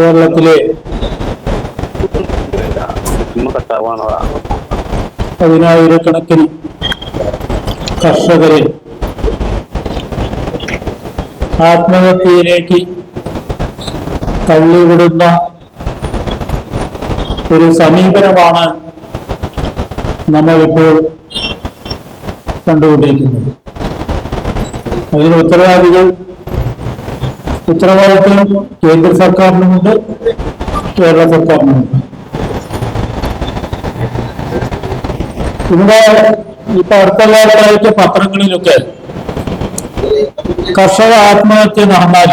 കേരളത്തിലെ പതിനായിരക്കണക്കിന് കർഷകരെ ആത്മഹത്യയിലേക്ക് തള്ളിവിടുന്ന ഒരു സമീപനമാണ് നമ്മളിപ്പോൾ കണ്ടുകൊണ്ടിരിക്കുന്നത്. അതിന് ഉത്തരവാദികൾ ഉത്തരവാദിത്വം കേന്ദ്ര സർക്കാരിനുമുണ്ട് കേരള സർക്കാരിനുമുണ്ട്. ഇവിടെ ഇപ്പൊ അടുത്തല്ലാതായിട്ട് പത്രങ്ങളിലൊക്കെ കർഷക ആത്മഹത്യ നടന്നാൽ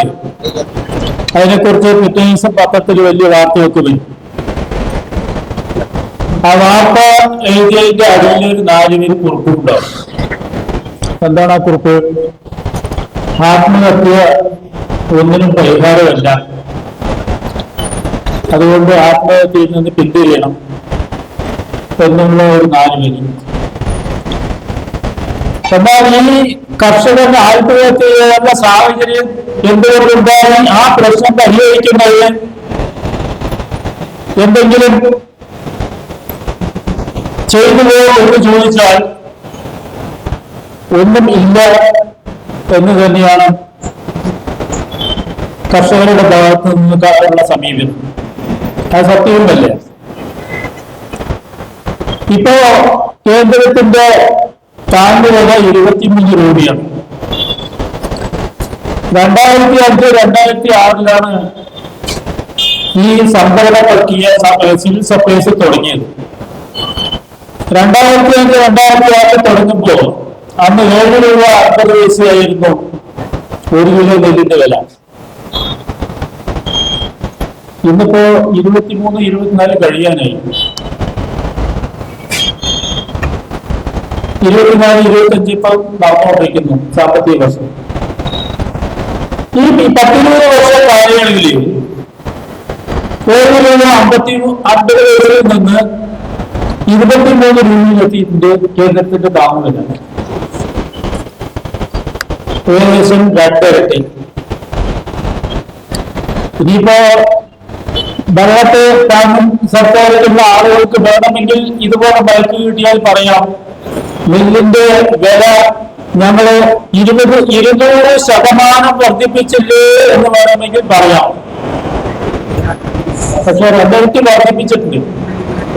അതിനെക്കുറിച്ച് പിറ്റേ ദിവസം പത്രത്തിൽ വലിയ വാർത്ത വരും. ആ വാർത്ത എഴുതിയതിന്റെ അടിയിൽ ഒരു നാലുപേര് കുറിപ്പുണ്ടാവും. എന്താണ് ആ കുറിപ്പ്? ആത്മഹത്യ ഒന്നിനും പരിഹാരമല്ല. അതുകൊണ്ട് ആത്മഹത്യയിൽ നിന്ന് പിന്തിരിയണം. എന്നുള്ള ഒരു നാലുപേര് എന്നാൽ ഈ കർഷകരുടെ ആത്മഹത്യ സാഹചര്യം എന്തുകൊണ്ടുണ്ടായി ആ പ്രശ്നം പരിഹരിക്കുന്നതിന് എന്തെങ്കിലും ചെയ്തുവോ എന്ന് ചോദിച്ചാൽ ഒന്നും ഇല്ല എന്ന് തന്നെയാണ് കർഷകരുടെ ഭാഗത്ത് നിന്ന് ഉള്ള സമീപനം അത് സത്യവുമല്ലേ. ഇപ്പോ കേന്ദ്രത്തിന്റെ താങ്ങുവില ഇരുപത്തിമൂന്ന് രൂപയാണ് രണ്ടായിരത്തി അഞ്ച് രണ്ടായിരത്തി ആറിലാണ് ഈ സംഭരണ പ്രക്രിയ സിവിൽ സപ്ലൈസ് തുടങ്ങിയത്. രണ്ടായിരത്തി അഞ്ച് രണ്ടായിരത്തി ആറിൽ തുടങ്ങുമ്പോൾ അന്ന് ഏഴ് രൂപ അമ്പത് പൈസയായിരുന്നു ഒരു കിലോ നെല്ലിന്റെ വില. ഇന്നിപ്പോ ഇരുപത്തിമൂന്ന് ഇരുപത്തിനാല് കഴിയാനായി. ഇരുപത്തിനാല് ഇരുപത്തഞ്ച് ഇപ്പം നടന്നുകൊണ്ടിരിക്കുന്നു സാമ്പത്തിക വർഷം. ഈ പത്തിരുപത് വർഷ കാലയളവിൽ ഒരു രൂപ അമ്പത്തി അമ്പത് രൂപയിൽ നിന്ന് ഇരുപത്തിമൂന്ന് രൂപയിലെത്തിയിട്ടുണ്ട് കേന്ദ്രത്തിന്റെ താങ്ങുവില ഏകദേശം രണ്ടിരട്ടി. ഇനിയിപ്പോ വെള്ളത്തെ സംസാരിക്കുന്ന ആളുകൾക്ക് വേണമെങ്കിൽ ഇതുപോലെ ബൈക്ക് കിട്ടിയാൽ പറയാം. നെല്ലിന്റെ വില ഞങ്ങൾ ഇരുപത് ഇരുന്നൂറ് ശതമാനം വർദ്ധിപ്പിച്ചില്ലേ എന്ന് വേണമെങ്കിൽ പറയാം. പക്ഷെ രണ്ടായിരത്തി വർദ്ധിപ്പിച്ചിട്ടുണ്ട്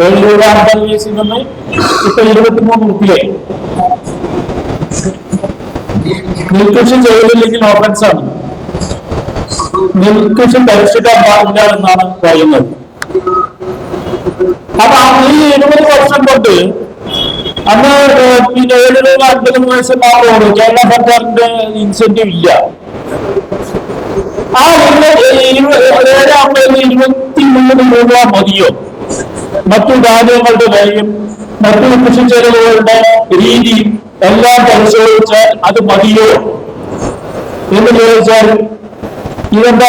ഏഴ് രൂപ അമ്പത് വയസ്സിൽ നിന്ന് ഇപ്പൊ ഇരുപത്തിമൂന്ന് റുപ്യായി നെൽകൃഷി ചെയ്തില്ലെങ്കിൽ ഓഫൻസ് ആണ്. നെൽകൃഷി പരിശുദ്ധ പാടില്ല എന്നാണ് പറയുന്നത്. അപ്പൊ ഈ എഴുപത് വർഷം കൊണ്ട് അന്ന് പിന്നെ ഏഴ് അൻപത് വയസ്സ് മാത്രമാണ് കേരള സർക്കാരിന്റെ ഇൻസെന്റീവ് ഇല്ല. ആ ഏഴാമ്പതിന് ഇരുപത്തി മൂന്ന് രൂപ മതിയോ? മറ്റു ധാന്യങ്ങളുടെ വിലയും മറ്റു കൃഷി ചെലവുകളുടെ രീതിയും എല്ലാം പരിശോധിച്ചാൽ അത് മതിയോ? എന്ന് ചോദിച്ചാൽ ഇതിന്റെ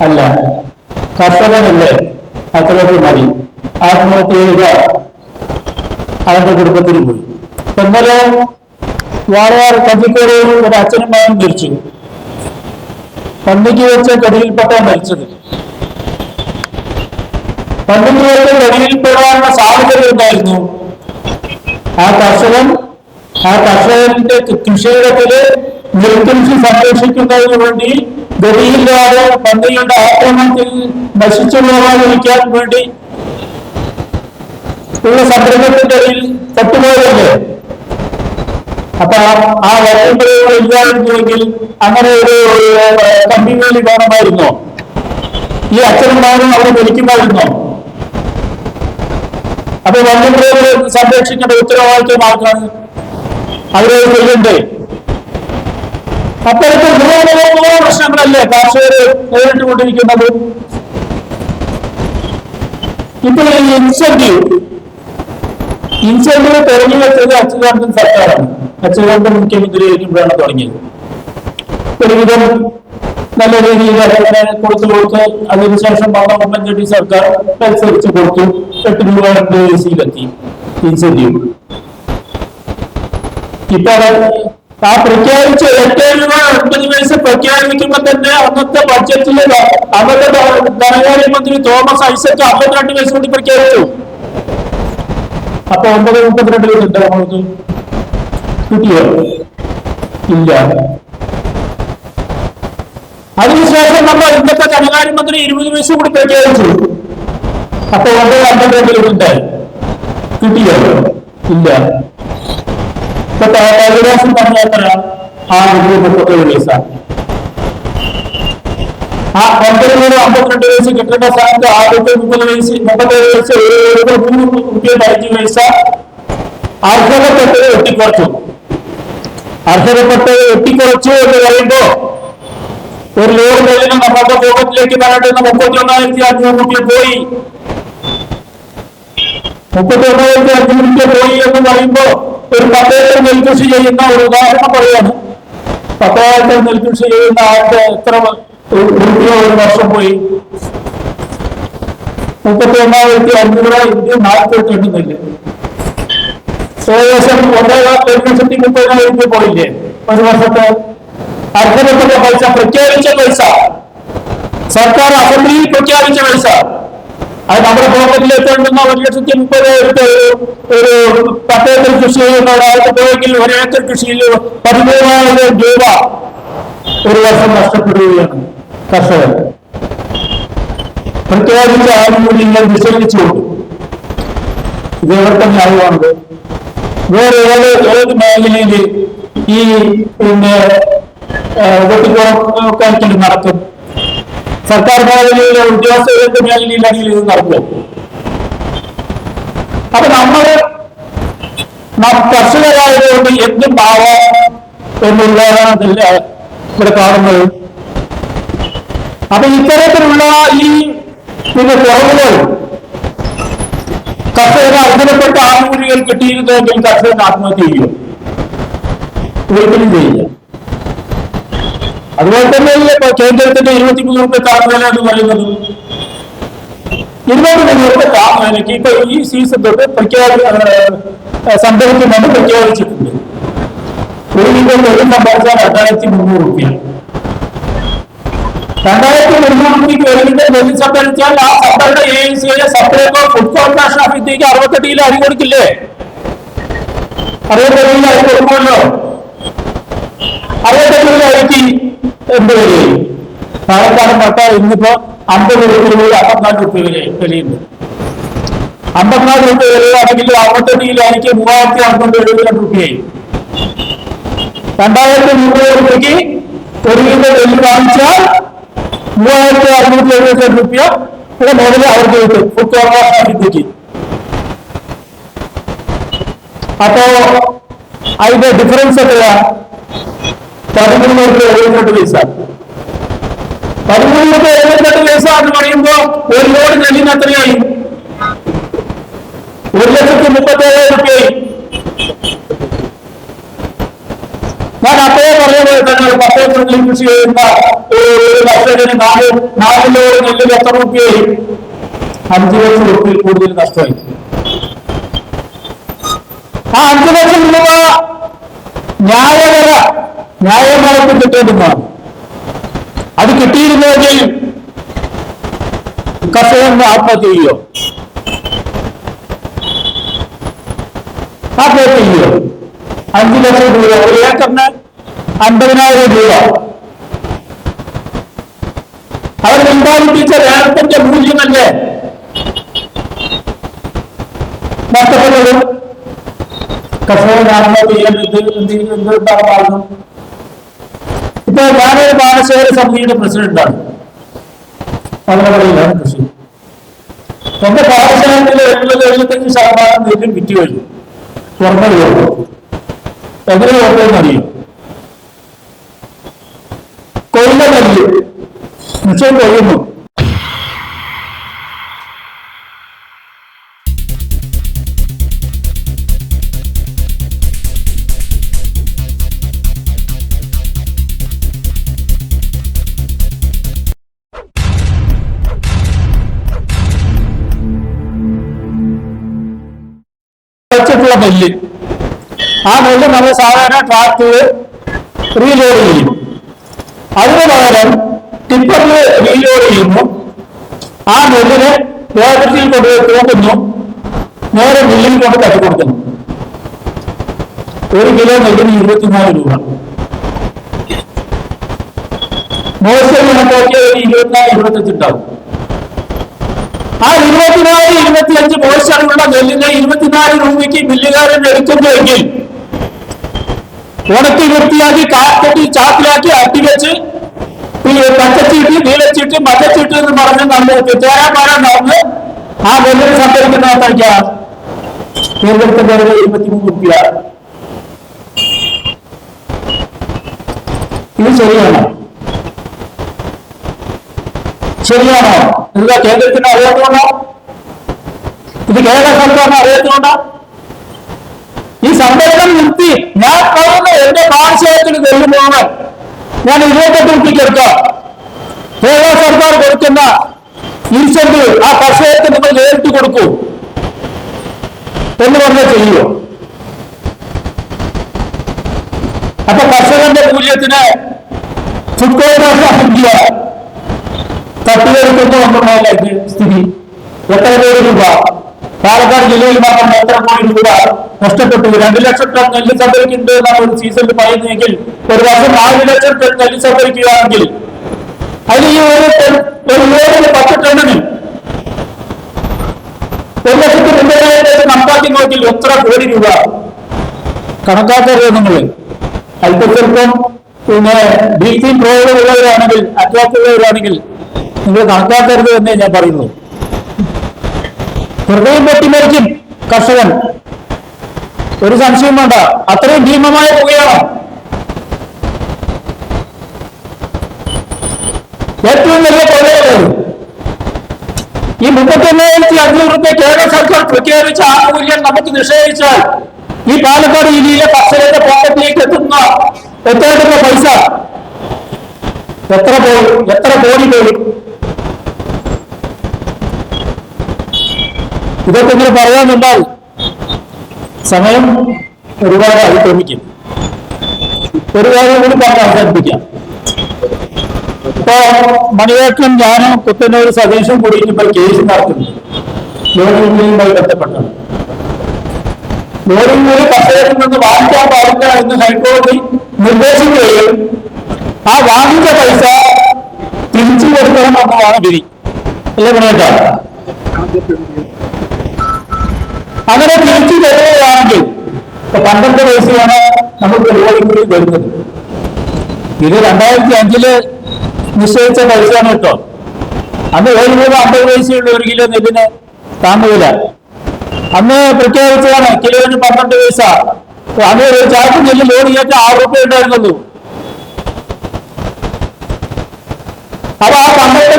അല്ല. കർഷകനല്ലേ? അത്രയ്ക്ക് ആത്മഹത്യ ചെയ്ത അവന്റെ കുടുംബത്തിൽ പോയി. ഇന്നലെ വാളയാർ കഞ്ചിക്കോട് ഒരു അച്ഛനും മകൻ മരിച്ചു. പന്നിക്ക് വെച്ച കടിയിൽപ്പെട്ട മരിച്ചത്. പന്നിക്ക് വെച്ച കടിയിൽപ്പെടാനുള്ള ഉണ്ടായിരുന്നു ആ കർഷകൻ ആ കർഷകന്റെ കൃഷിയിടത്തിൽ നെൽകൃഷി സംരക്ഷിക്കുന്നതിന് വേണ്ടി ഗതിയില്ലാതെ പന്നികളുടെ ആക്രമണത്തിൽ നശിച്ചു പോകാതിരിക്കാൻ വേണ്ടി ഉള്ള സംരംഭത്തിന്റെ ഇടയിൽ പെട്ടുപോയതല്ലേ? അപ്പൊ ആ- വകുപ്പുകൾ ഇല്ലായിരുന്നുവെങ്കിൽ അങ്ങനെ ഒരു കമ്പിവേലി കാണുമായിരുന്നോ? ഈ അച്ഛനും മകനും അവിടെ ഭരിക്കുമായിരുന്നോ അപ്പൊ വന്യമൃഗങ്ങളെ സംരക്ഷിക്കേണ്ട ഉത്തരവാദിത്വം അവരെ ചെയ്യണ്ടേ ഗുണമുള്ള പ്രശ്നങ്ങളല്ലേ? കർഷകർ നേരിട്ട് കൊണ്ടിരിക്കുന്നത് ഇപ്പൊ ഈ ഇൻസെന്റീവ് ഇൻസെന്റീവ് തുടങ്ങി വെച്ചത് അച്യുതാനന്ദൻ സർക്കാരാണ്. അച്യുതാനന്ദൻ മുഖ്യമന്ത്രിയായിരിക്കുമ്പോഴാണ് തുടങ്ങിയത്. ഒരുവിധം നല്ല രീതിയിൽ അങ്ങനെ കൊടുത്തു കൊടുത്ത് അതിനുശേഷം വന്ന ഉമ്മൻചാണ്ടി സർക്കാർ അനുസരിച്ച് കൊടുത്തു. എട്ട് രൂപ വയസ്സിലെത്തി ഇൻസെന്റീവ് ഇപ്പൊ ആ പ്രഖ്യാപിച്ച ഏറ്റവും രൂപ പൈസ പ്രഖ്യാപിക്കുമ്പോ തന്നെ അന്നത്തെ ബഡ്ജറ്റിലെ അന്നത്തെ ധനകാര്യമന്ത്രി തോമസ് ഐസക് അമ്പത്തിരണ്ട് വയസ്സ് കൊണ്ട് പ്രഖ്യാപിച്ചു. അപ്പൊ ഒമ്പത് മുപ്പത്തിരണ്ട് വയസ്സ് ഉണ്ടോ നമ്മൾക്ക് കിട്ടിയോ? ഇല്ല. അതിനുശേഷം നമ്മൾ ഇന്നത്തെ ധനകാര്യമന്ത്രി ഇരുപത് വയസ്സ് കൂടി പ്രഖ്യാപിച്ചു. അപ്പൊ ഒമ്പത് അമ്പത്തിരണ്ട് ഉണ്ടായി കിട്ടിയോ? ഇല്ല. ഇപ്പൊ ഏകദേശം പറഞ്ഞ എത്ര ആറ് രൂപ മുപ്പത്തേഴ് പൈസ ആ ഒമ്പത് രൂപ അമ്പത്തിരണ്ട് പൈസ കിട്ടേണ്ട സ്ഥാനത്ത് ആദ്യത്തെ മുപ്പത് പൈസ മുപ്പത്തേഴ് പൈസ ഏഴ് രൂപ മൂന്ന് രൂപ പതിനഞ്ച് പൈസ അർഹതപ്പെട്ടത് വെട്ടിക്കുറച്ചു അർഹതപ്പെട്ടത് വെട്ടിക്കുറച്ചു എന്ന് പറയുമ്പോ ഒരു ലോഡ് നെല്ലിന് നമ്മുടെ പോക്കറ്റിലേക്ക് പറഞ്ഞിട്ട് മുപ്പത്തി ഒന്നായിരത്തി അഞ്ഞൂറ് രൂപ പോയി മുപ്പത്തി ഒന്നായിരത്തി അഞ്ഞൂറ് രൂപ പോയി എന്ന് പറയുമ്പോ ഒരു പത്തേക്കർ നെൽകൃഷി ചെയ്യുന്ന ഒരു ഉദാഹരണം പറയാണ് പത്തായിരത്തി നെൽകൃഷി ചെയ്യുന്ന ആൾക്ക് എത്ര രൂപ ഒരു വർഷം പോയി? മുപ്പത്തി ഒന്നായിരത്തി അഞ്ഞൂറ് ഇന്ത്യ നാൽപ്പത്തി എട്ട് നെല്ല് ഏകദേശം ഒന്നേകാൽ ഒരു ലക്ഷത്തി മുപ്പതിനായിരം രൂപ പോയില്ലേ? ഒരു വർഷത്തെ അർഹതപ്പെട്ട പൈസ പ്രഖ്യാപിച്ച പൈസ. സർക്കാർ അസംബ്ലിയിൽ പ്രഖ്യാപിച്ച പൈസ. അത് നമ്മുടെ പോക്കറ്റിൽ എത്തേണ്ടുന്ന ഒരു ലക്ഷത്തി മുപ്പത് ഒരു പത്തേക്കർ കൃഷി ചെയ്യുന്ന ഒരാൾക്ക് പോയെങ്കിൽ ഒരു ഏക്കർ കൃഷിയിൽ പതിമൂന്നായിരം രൂപ ഒരു വർഷം നഷ്ടപ്പെടുകയാണ് കർഷകർ. പ്രത്യേകിച്ച് ആനുകൂല്യങ്ങൾ നിഷേധിച്ചുകൊണ്ട് ഇത് എവിടുത്തെ ന്യായമാണത് വേറെ ഏത് ഏത് മേഖലയിൽ ഈ പിന്നെ വെട്ടിക്കുറക്കൽ നടക്കും? സർക്കാർ മേഖലയിലെ ഉദ്യോഗസ്ഥരുടെ മേഖലയിലാണെങ്കിൽ ഇത് നടക്കും അപ്പൊ നമ്മൾ നാം കർഷകരായതുകൊണ്ട് എന്ത് പാവം എന്നുള്ളതാണെന്നല്ല ഇവിടെ കാണുന്നത്. അപ്പൊ ഇത്തരത്തിലുള്ള ഈ പിന്നെ കുറവുകൾ കർഷകന് അർഹതപ്പെട്ട ആനുകൂല്യങ്ങൾ കിട്ടിയിരുന്നെങ്കിൽ കർഷകൻ ആത്മഹത്യ ചെയ്യും ഒരിക്കലും ചെയ്യില്ല അതുപോലെ തന്നെയല്ലേ ഇപ്പൊ കേന്ദ്രത്തിന്റെ ഇരുപത്തിമൂന്ന് രൂപ താങ്ങുവില എന്ന് പറയുന്നത്. ഇരുപത്തിമൂന്ന് രൂപ താങ്ങുവിലക്ക് ഇപ്പൊ ഈ സീസൺ തൊട്ട് പ്രഖ്യാപി സംഭവിക്കുമെന്ന് പ്രഖ്യാപിച്ചിട്ടുണ്ട്. ഒരു കിലോ നെല്ല് സംഭവിച്ചാൽ രണ്ടായിരത്തി മുന്നൂറ് രൂപ രണ്ടായിരത്തി മുന്നൂറ് രൂപയ്ക്ക് ഒരു കിലോ നെല്ല് സംഭരിച്ചാൽ ആ സഭയുടെ ഏജൻസിയെ സപ്ലൈകോ ഫുഡ് കോർപ്പറേഷൻ ഓഫ് ഇന്ത്യയ്ക്ക് അറുപത്തെട്ട് കിലോ അരി കൊടുക്കില്ലേ? അറുപത്തെട്ട് കിലോ അരി കൊടുക്കുമല്ലോ. അറുപത്തെട്ട് കിലോ എന്ത് വിലയും പാലക്കാട് മട്ട ഇന്നിപ്പോ അമ്പത് രൂപ അമ്പത്തിനാല് രൂപ വില വിലയുണ്ട് അമ്പത്തിനാല് രൂപ വിലയാണെങ്കിൽ അറുപത്തെട്ട് കിലോ ആയിരിക്കും മൂവായിരത്തി അറുന്നൂറ്റി എഴുപത്തിരണ്ട് രൂപയായി രണ്ടായിരത്തി രൂപയ്ക്ക് ഒരു കിലോ നെല്ല് വാങ്ങിച്ചാൽ മൂവായിരത്തി അറുന്നൂറ്റി എഴുപത്തി രണ്ട് രൂപ ഇവിടെ മുതൽ അവർക്ക് കിട്ടും. ഫുഡ് ഇന്ത്യയ്ക്ക് അപ്പോ അതിന്റെ ഡിഫറൻസ് എത്രയാ? പതിമൂന്ന് പേർക്ക് എഴുപത്തിരണ്ട് പൈസ പതിമൂന്ന് പേർക്ക് എഴുപത്തിരണ്ട് പൈസ എന്ന് പറയുമ്പോ ഒരു ലോഡ് നെല്ലിന് എത്രയായി? ഒരു ലക്ഷത്തി മുപ്പത്തി ഏഴായിരം രൂപയായി. ഞാൻ അപ്പോഴേ പറയുന്നത് തന്നെ പത്ത് നെല്ല് കൃഷി ചെയ്യുന്ന ഒരു കർഷകന് നാല് നാല് ലോഡ് എത്ര രൂപയായി? അഞ്ചു ലക്ഷം രൂപയിൽ കൂടുതൽ നഷ്ടമായി. ആ അഞ്ചു ലക്ഷം രൂപ ന്യായകര ന്യായമായിട്ട് കിട്ടേണ്ടതാണ് അത് കിട്ടിയിരുന്നെങ്കിൽ കർഷകൻ ആത്മഹത്യ ചെയ്യോ ആത്മഹത്യ ചെയ്യോ അഞ്ചു ലക്ഷം രൂപ. ഒരു ഏക്കറിന് അൻപതിനായിരം രൂപ. അവർ ഉത്പാദിപ്പിച്ച ലേലത്തിന്റെ മൂല്യമല്ലേ? നഷ്ടപ്പെട്ടത് കർഷകൻ ആത്മഹത്യ ചെയ്യാൻ എന്ത് എന്ത് എന്തുകൊണ്ടാണ് മാർഗം ഇപ്പൊ ഞാനൊരു പാടശേഖര സമിതിയുടെ പ്രസിഡന്റാണ്. പതിനപടിയിലാണ് കൃഷി. എന്റെ പാടശേഖരത്തിൽ എഴുപത് എഴുപത്തഞ്ച് ശതമാനം നെല്ലും വിറ്റ് കഴിഞ്ഞു. എങ്ങനെ നെല്ല്. നെല്ല് ആ നെല്ല് നമ്മൾ സാധാരണ ട്രാക്ടർ റീലോഡ് ചെയ്യും. അതിന് പകരം ടിപ്പറിൽ റീലോഡ് ചെയ്യുന്നു. ആ നെല്ലിനെ വേഗത്തിൽ കൊണ്ടുപോയി തൂക്കുന്നു. നേരെ മില്ലിൽ കൊണ്ട് തട്ടി കൊടുക്കുന്നു. ഒരു കിലോ നെല്ലിന് ഇരുപത്തിനാല് രൂപ. മോശം ഇരുപത്തിനാല് ഇരുപത്തഞ്ച് ആ ഇരുപത്തിനാല് ഇരുപത്തിയഞ്ച് മോശമുള്ള നെല്ലിനെ ഇരുപത്തിനാല് രൂപയ്ക്ക് മില്ലുകാരൻ എടുക്കുന്നുവെങ്കിൽ ഉണക്കി വൃത്തിയാക്കി കാറ്റട്ടി ചാക്കിലാക്കി അട്ടിവെച്ച് പച്ചച്ചീട്ട് നീലച്ചീട്ട് മച്ചച്ചീട്ട് എന്ന് പറഞ്ഞ് നമ്മൾ തേരാപ്പാരം നടന്ന് ആ നെല്ലിന് പേര് ഇരുപത്തിമൂന്ന് രൂപ ഇത് ശരിയാണോ. ശരിയാണോ? എന്താ കേന്ദ്രത്തിന് അറിയാത്തതുകൊണ്ടോ? ഇത് കേരള സർക്കാരിന് അറിയാത്തതുകൊണ്ടോ? ഈ സമ്മേളനം നിർത്തി ഞാൻ പറയുന്ന എന്റെ പാർശ്വത്തിന് നെല്ല് മുഴുവൻ ഞാൻ ഇരുപത്തെട്ട് രൂപയ്ക്ക് എടുക്കാം കേരള സർക്കാർ കൊടുക്കുന്ന ഇൻസെന്റീവ് ആ കർഷകർക്ക് നിങ്ങൾ നേരിട്ട് കൊടുക്കൂ. എന്ന് പറഞ്ഞാൽ ചെയ്യുമോ അപ്പൊ കർഷകന്റെ മൂല്യത്തിന് ഫുഡ് കോർപ്പറേഷൻ തട്ടിയെടുക്കുന്ന ഒന്നുമല്ല സ്ഥിതി. എത്ര കോടി രൂപ? പാലക്കാട് ജില്ലയിൽ മാത്രം എത്ര കോടി രൂപ നഷ്ടപ്പെട്ടു? രണ്ട് ലക്ഷം ടൺ നെല്ല് സംഭരിക്കുന്നുണ്ട് എന്നാണ് ഒരു സീസണിൽ പറയുന്നതെങ്കിൽ ഒരു വർഷം നാല് ലക്ഷം ടൺ നെല്ല് സംഭരിക്കുകയാണെങ്കിൽ അതിൽ ഈ ഒരു ഒരു ലോഡിന് പത്ത് ടണ്ണിന് ഒരു ലക്ഷത്തി മുമ്പതിനായിരം വെച്ച് കണക്കാക്കി നോക്കിൽ എത്ര കോടി രൂപ? കണക്കാക്കരുത് നിങ്ങൾ? അല്പം ചിലപ്പം പിന്നെ ഉള്ളവരാണെങ്കിൽ അറ്റാക്ക് ഉള്ളവരാണെങ്കിൽ നിങ്ങൾ കണക്കാക്കരുത് എന്നേ ഞാൻ പറയുന്നു. ഹൃദയം പൊട്ടിമരിക്കും കർഷകൻ. ഒരു സംശയം വേണ്ട. അത്രയും ഭീമമായ തുകയാണ് ഏറ്റവും വലിയ തുകയാണ് ഈ മുപ്പത്തൊന്നായിരത്തി അഞ്ഞൂറ് രൂപ കേരള സർക്കാർ പ്രഖ്യാപിച്ച ആനുകൂല്യം നമുക്ക് നിഷേധിച്ചാൽ ഈ പാലക്കാട് ജില്ലയിലെ കർഷകരുടെ പോക്കറ്റിലേക്ക് എത്തുന്ന എത്തേണ്ടുന്ന പൈസ എത്ര പോയി? എത്ര കോടി പോയി? ഇതൊക്കെ ഇങ്ങനെ പറയാനുണ്ടാവും സമയം ഒരുപാട് അതിക്രമിക്കും. ഒരു കാര്യം കൂടി പറഞ്ഞ് അവസാനിപ്പിക്കാം. ഇപ്പോ മണിയേക്കൻ ഞാനും കുത്തന്നൂർ സതീഷും കൂടി ഇപ്പോൾ കേസ് നടത്തുന്നു. ലോണിങ്ങുമായി ബന്ധപ്പെട്ടാണ് ലോണിംഗ് കർഷകരിൽ നിന്ന് വാങ്ങിക്കാൻ പാടില്ല എന്ന് ഹൈക്കോടതി നിർദ്ദേശിക്കുകയും ആ വാങ്ങിച്ച പൈസ തിരിച്ചു കൊടുക്കണമെന്നതാണ് വിധി. അല്ലേ മണിയേട്ട? അങ്ങനെ തിരിച്ചു തരുകയാണെങ്കിൽ ഇപ്പൊ പന്ത്രണ്ട് വയസ്സിലാണ് നമുക്ക് ലോണിംഗ് വരുന്നത്. ഇത് രണ്ടായിരത്തി അഞ്ചിൽ നിശ്ചയിച്ച പൈസയാണ് കേട്ടോ. അന്ന് ഏഴ് രൂപ അമ്പത് പൈസയുള്ള ഒരു കിലോ നെല്ലിന് താങ്ങുവില അന്ന് പ്രഖ്യാപിച്ചതാണ് കിലോന് പന്ത്രണ്ട് പൈസ. അന്ന് ഒരു ചാക്ക് നെല്ല് ലോഡ് ചെയ്യാത്ത ആറ് രൂപ ഉണ്ടായിരുന്നുള്ളൂ. അപ്പൊ ആ പന്ത്രണ്ട്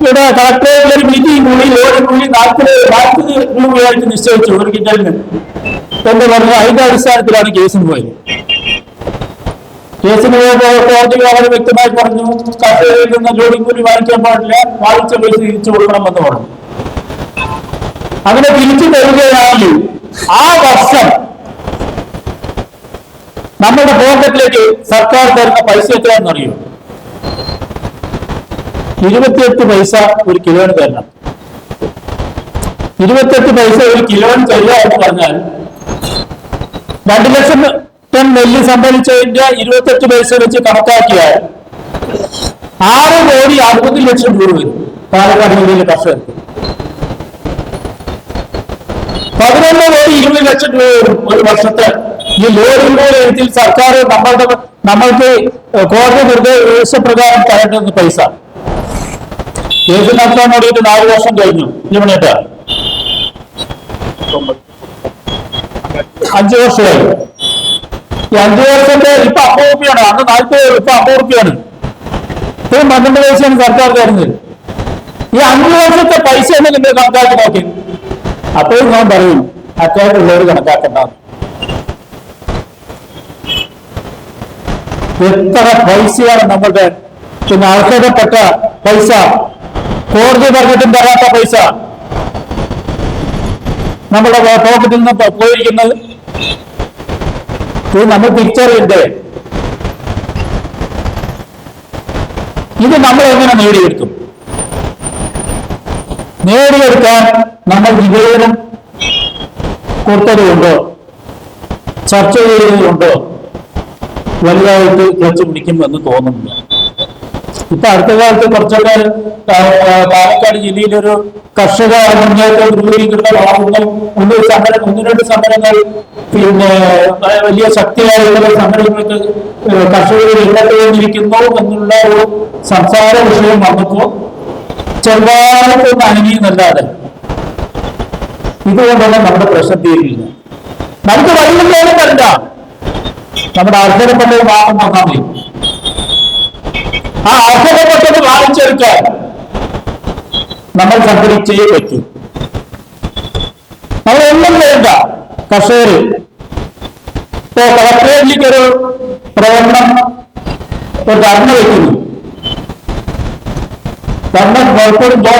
ഇവിടെ കളക്ടറേറ്റിലെ ഒരു മീറ്റിംഗ് കൂടി ലോഡ് കൂടി നാൽപ്പത് നാൽപ്പത് രൂപയായിട്ട് നിശ്ചയിച്ചു ഒരു കിറ്റലിന് എന്ന് പറഞ്ഞ അതിന്റെ അടിസ്ഥാനത്തിലാണ് കേസിന് പോയത്. കേസിന് പോയപ്പോൾ കോടതി വളരെ വ്യക്തമായി പറഞ്ഞു കർഷകരിൽ നിന്ന് ലോഡിംഗ് കൂലി വാങ്ങിക്കാൻ പാടില്ല വാങ്ങിച്ച പൈസ തിരിച്ചു കൊടുക്കണമെന്ന് പറഞ്ഞു. അങ്ങനെ തിരിച്ചു തരികയാണെങ്കിൽ ആ വർഷം നമ്മുടെ പോക്കറ്റിലേക്ക് സർക്കാർ തരുന്ന പൈസ എത്രയാണെന്ന് അറിയോ ഇരുപത്തിയെട്ട് പൈസ ഒരു കിലോന് തരണം. ഇരുപത്തെട്ട് പൈസ ഒരു കിലോന് തരിക എന്ന് പറഞ്ഞാൽ രണ്ടു ലക്ഷം ടൺ നെല്ല് സംഭരിച്ചതിന്റെ ഇരുപത്തെട്ട് പൈസ വെച്ച് കണക്കാക്കിയാൽ ആറ് കോടി അറുപത് ലക്ഷം രൂപ വരും പാലക്കാട് ജില്ലയിലെ കർഷകർക്ക്. പതിനൊന്ന് കോടി ഇരുപത് ലക്ഷം രൂപ വരും ഒരു വർഷത്തെ. ഈ ലോറിയുടെ രീതിയിൽ സർക്കാർ നമ്മളുടെ നമ്മൾക്ക് കോടതി നിർദ്ദേശപ്രകാരം തരേണ്ടുന്ന പൈസ. കേസ് നടത്താൻ വേണ്ടിയിട്ട് നാല് വർഷം കഴിഞ്ഞു ഇവണേറ്റ അഞ്ചു വർഷമായി. ഈ അഞ്ചു വർഷത്തെ ഇപ്പൊ അമ്പത് റുപ്യാണ്. അന്ന് നാൽപ്പത് ഇപ്പൊ അമ്പത് റുപ്യാണ്. ഇത്രയും പന്ത്രണ്ട് പൈസയാണ് സർക്കാർ തരുന്നത് ഈ അഞ്ചു വർഷത്തെ പൈസ എന്ന് നിങ്ങൾ കണക്കാക്കി നോക്കി. അപ്പോഴും ഞാൻ പറയും അത്തരത്തിലുള്ളവർ കണക്കാക്കണ്ട എത്ര പൈസയാണ് നമ്മളുടെ പിന്നെ അർഹതപ്പെട്ട പൈസ? കോടതി പറഞ്ഞിട്ടും തരാത്ത പൈസ. നമ്മുടെ പോക്കറ്റിൽ നിന്ന് പോയിരിക്കുന്നത് ഇത് നമ്മൾ തിരിച്ചറിയണ്ടേ ഇത് നമ്മൾ എങ്ങനെ നേടിയെടുക്കും? നേടിയെടുക്കാൻ നമ്മൾ വിവേചനം കൊടുത്തതുകൊണ്ടോ ചർച്ച ചെയ്തതുകൊണ്ടോ വലുതായിട്ട് ക്ലച്ച് പിടിക്കുമെന്ന് തോന്നുന്നു ഇപ്പൊ അടുത്ത കാലത്ത് കുറച്ചൊക്കെ പാലക്കാട് ജില്ലയിലൊരു കർഷക മുന്നേറ്റ രൂപീകൃത ഭാഗങ്ങൾ ഒന്ന് സമരം ഒന്ന് രണ്ട് സമരങ്ങൾ പിന്നെ വലിയ ശക്തിയായുള്ള സമരങ്ങൾക്ക് കർഷകർ രംഗത്ത് വന്നിരിക്കുന്നു എന്നുള്ള ഒരു സംസാര വിഷയം വന്നപ്പോ ചെറുതായിട്ട് അനങ്ങിയെന്നല്ലാതെ ഇതുകൊണ്ടുള്ള നമ്മുടെ പ്രശ്നം തീരില്ല. നമുക്ക് വഴിയില്ലേലും വരണ്ട. നമ്മുടെ അർഹതപ്പെട്ടത് ഭാഗം വന്നാൽ മതി ആ അർഹതപ്പെട്ടത് വാങ്ങിച്ചെടുക്കാൻ നമ്മൾ സംഘടിച്ചേ പറ്റൂ. നമ്മളൊന്നും വേണ്ട കർഷകര് ഇപ്പോ കളക്ടറേറ്റിലേക്ക് ഒരു പ്രകടനം ഒരു ധർണ വയ്ക്കുന്നു ധർണ പുറപ്പെടുമ്പോ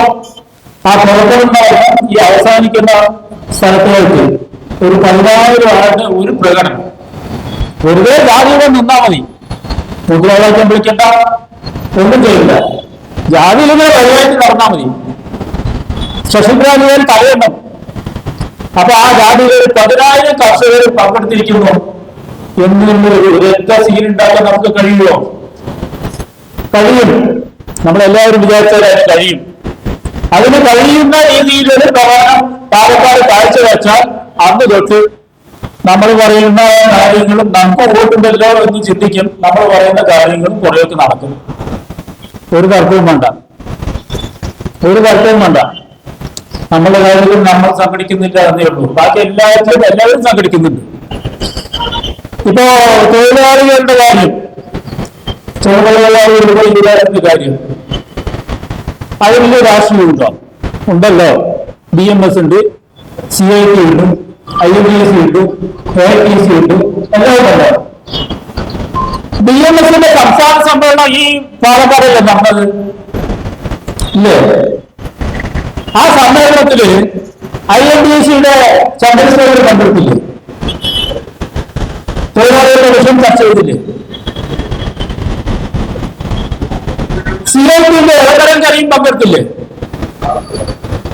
ആ പുറപ്പെടുന്ന ഈ അവസാനിക്കുന്ന സ്ഥലത്തിലേക്ക് ഒരു പതിനായിരം ആളുടെ ഒരു പ്രകടനം. വെറുതെ ജാതിയുടെ നിന്നാ മതി. മുദ്രാവാക്യം വിളിക്കണ്ട. ഒന്നും ചെയ്യില്ല. ജാതിയിൽ ഇങ്ങനെ വഴിയായിട്ട് നടന്നാൽ മതി. ശശിന്ദ്രാജിയിൽ തടയണം അപ്പൊ ആ ജാതിയിൽ ഒരു പതിനായിരം കർഷകർ പങ്കെടുത്തിരിക്കുന്നു. ഒരൊറ്റ സീൻ ഉണ്ടാക്കാൻ നമുക്ക് കഴിയുമോ? കഴിയും. നമ്മളെല്ലാവരും വിചാരിച്ചാൽ അതിന് കഴിയും. അതിന് കഴിയുന്ന രീതിയിൽ ഒരു പ്രമാണം പാലക്കാട് കാഴ്ചവെച്ചാൽ അന്ന് തൊട്ട് നമ്മൾ പറയുന്ന കാര്യങ്ങളും നമുക്ക് വോട്ടുണ്ടല്ലോ എന്ന് ചിന്തിക്കും. നമ്മൾ പറയുന്ന കാര്യങ്ങളും കുറേയൊക്കെ നടക്കും. ഒരു തർക്കവും വേണ്ട. ഒരു തർക്കവും വേണ്ട. നമ്മുടെ കാര്യത്തിൽ നമ്മൾ സംഘടിക്കുന്നില്ല എന്നേ ഉള്ളൂ. ബാക്കി എല്ലാത്തിലും എല്ലാവരും സംഘടിക്കുന്നുണ്ട്. ഇപ്പോ തൊഴിലാളികളുടെ കാര്യം. തൊഴിലാളികളുടെ കാര്യം. അത് വലിയ രാഷ്ട്രീയം ഉണ്ടോ ഉണ്ടല്ലോ. ബി എം എസ് ഉണ്ട് സി ഐ ടി ഉണ്ട് ഐ എം എസ് ഉണ്ട് എ ടി സി ഉണ്ട് എല്ലാവരും ബി എം എസിന്റെ സംസ്ഥാന സമ്മേളനം ഈ പാലക്കാടല്ലേ നടന്നത്? ഇല്ലേ? ആ സമ്മേളനത്തിൽ ഐ എൻ ഡി സിയുടെ ചന്ദ്രശേഖരൻ പങ്കെടുത്തില്ലേ? തൊഴിലാളികളുടെ വിഷയം ചർച്ച ചെയ്തില്ലേ? സി ഐ പിന്റെ ഏതരം കറിയും പങ്കെടുത്തില്ലേ?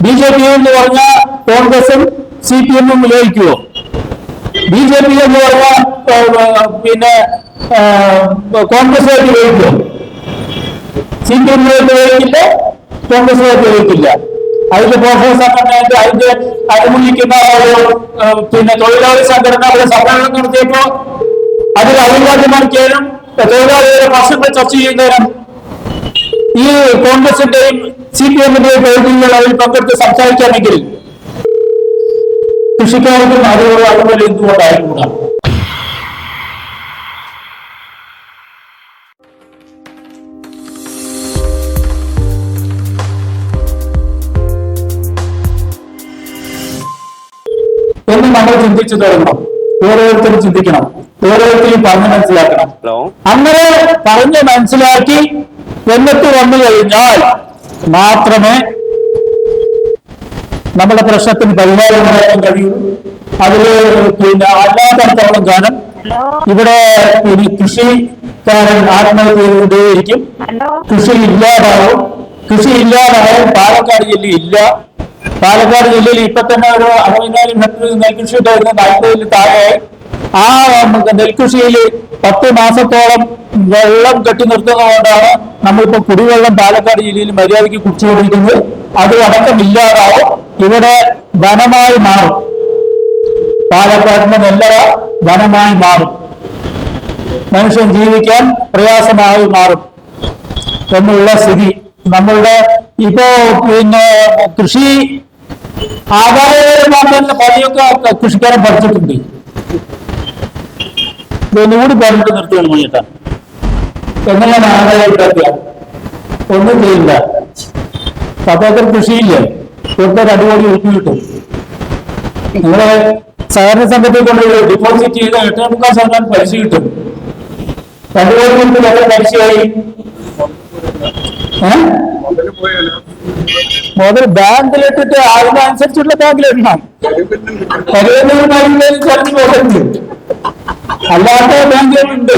ബി ജെ പി എന്ന് പറഞ്ഞ കോൺഗ്രസും സി പി എമ്മും വിലയിക്കുവോ ബി ജെ പി എന്ന് പറഞ്ഞ പിന്നെ കോൺഗ്രസുമായിട്ട് വിലയിക്കുവോ സി പി എമ്മുമായിട്ട് വിലയിക്കില്ല കോൺഗ്രസുമായിട്ട് വിലയിക്കില്ല അതിന്റെ പോഷക സംഘടനയുടെ അതിന്റെ അനുമതിക്കുന്ന ഒരു പിന്നെ തൊഴിലാളി സംഘടന അവിടെ സമ്മേളനം നടത്തിയപ്പോ അതിൽ അഭിവാദ്യമാക്കിയാലും തൊഴിലാളികളുടെ പ്രശ്നങ്ങൾ ചർച്ച ചെയ്യുന്നതിനും ഈ കോൺഗ്രസിന്റെയും സി പി എമ്മിന്റെയും പ്രതിനിധികൾ അതിൽ പങ്കെടുത്ത് സംസാരിക്കാമെങ്കിൽ കൃഷിക്കാർക്കും അതുപോലെ അതുപോലെ എന്തുകൊണ്ടായിക്കൂടാ ചിന്തിച്ചു തുടങ്ങണം. ഓരോരുത്തരും ചിന്തിക്കണം. ഓരോരുത്തരും പറഞ്ഞ് മനസ്സിലാക്കണം. അങ്ങനെ പറഞ്ഞ് മനസ്സിലാക്കി എന്നിട്ട് വന്നു കഴിഞ്ഞാൽ മാത്രമേ നമ്മുടെ പ്രശ്നത്തിന് പരിഹാരം ഉണ്ടാക്കാൻ കഴിയൂ. അതിൽ പിന്നെ അല്ലാത്തടത്തോളം കാലം ഇവിടെ ഇനി കൃഷിക്കാരൻ ആത്മഹത്യ ചെയ്തുകൊണ്ടേയിരിക്കും. കൃഷി ഇല്ലാതാവും. കൃഷി ഇല്ലാതാവും പാലക്കാട് ജില്ല ഇല്ല. പാലക്കാട് ജില്ലയിൽ ഇപ്പൊ തന്നെ ഒരു അറുപതിനായിരം ഹെക്ടർ നെൽകൃഷി ഉണ്ടായിരുന്ന. നാൽപ്പതിൽ താഴെ ആ നെൽകൃഷിയിൽ പത്ത് മാസത്തോളം വെള്ളം കെട്ടി നിർത്തുന്നതുകൊണ്ടാണ് നമ്മളിപ്പോ കുടിവെള്ളം പാലക്കാട് ജില്ലയിൽ മര്യാദയ്ക്ക് കുടിച്ചുകൊണ്ടിരിക്കുന്നത്. അത് അടക്കം ഇല്ലാതാവും. ഇവിടെ വനമായി മാറും. പാലക്കാടിന്റെ നെല്ലറ വനമായി മാറും. മനുഷ്യൻ ജീവിക്കാൻ പ്രയാസമായി മാറും എന്നുള്ള സ്ഥിതി. നമ്മളുടെ ഇപ്പോ പിന്നെ കൃഷി ആദായകരമാക്കുന്ന പണിയൊക്കെ കൃഷിക്കാരൻ പഠിച്ചിട്ടുണ്ട് ഒന്നുകൂടി പറഞ്ഞിട്ട് നിർത്തുകയാണ് മണിയേട്ട എങ്ങനെയാണ് ആദായം ഉണ്ടാക്കുക ഒന്നും ചെയ്യില്ല. പത്തേക്കർ കൃഷിയില്ലേ? ഇവിടുത്തെ രണ്ടു കോടി ഉരുട്ടി കിട്ടും. നിങ്ങളെ സഹകരണ സംഘത്തിൽ കൊണ്ട് ഡിപ്പോസിറ്റ് ചെയ്ത എട്ടേ മുക്കാൽ ശതമാനം പലിശ കിട്ടും. രണ്ടു കോടി പലിശയായി? മുതൽ ബാങ്കിലിട്ടിട്ട് അതിനനുസരിച്ചുള്ള ബാങ്കിലിടണം പരിഗണന ബാങ്കിൽ ചർച്ച പോകുന്നുണ്ട് അല്ലാത്ത ബാങ്കുകളുണ്ട്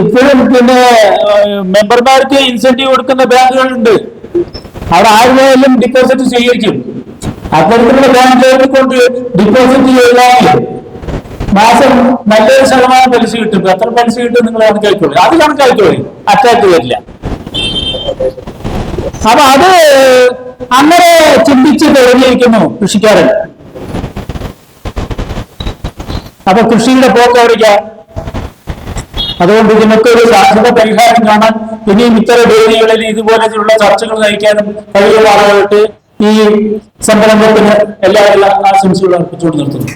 ഇപ്പോഴും പിന്നെ മെമ്പർമാർക്ക് ഇൻസെന്റീവ് കൊടുക്കുന്ന ബാങ്കുകളുണ്ട് അവിടെ ആരുമായാലും ഡിപ്പോസിറ്റ് സ്വീകരിക്കും. അത്തരത്തിലുള്ള ബാങ്കുകളിൽ കൊണ്ട് ഡിപ്പോസിറ്റ് ചെയ്താൽ മാസം നല്ലൊരു ശതമാനം പലിശ കിട്ടും. എത്ര പലിശ കിട്ടും നിങ്ങൾ കണക്കാക്കിക്കോളൂ. അത് കണക്കാക്കിക്കോളൂ. അറ്റാക്ക് വരില്ല അപ്പൊ അത് അങ്ങനെ ചിന്തിച്ച് തോന്നിയിരിക്കുന്നു കൃഷിക്കാരൻ. അപ്പൊ കൃഷിയുടെ പോക്ക് അതുകൊണ്ട് ഇതിനൊക്കെ ഒരു ശാശ്വത പരിഹാരം കാണാൻ ഇനിയും ഇത്തരം വേദികളിൽ ഇതുപോലെയുള്ള ചർച്ചകൾ നയിക്കാനും കഴിയുന്ന ആളുകൾക്ക് ഈ സംരംഭത്തിന് എല്ലാവരും ആശംസകളും അർപ്പിച്ചുകൊണ്ട് നിർത്തുന്നു.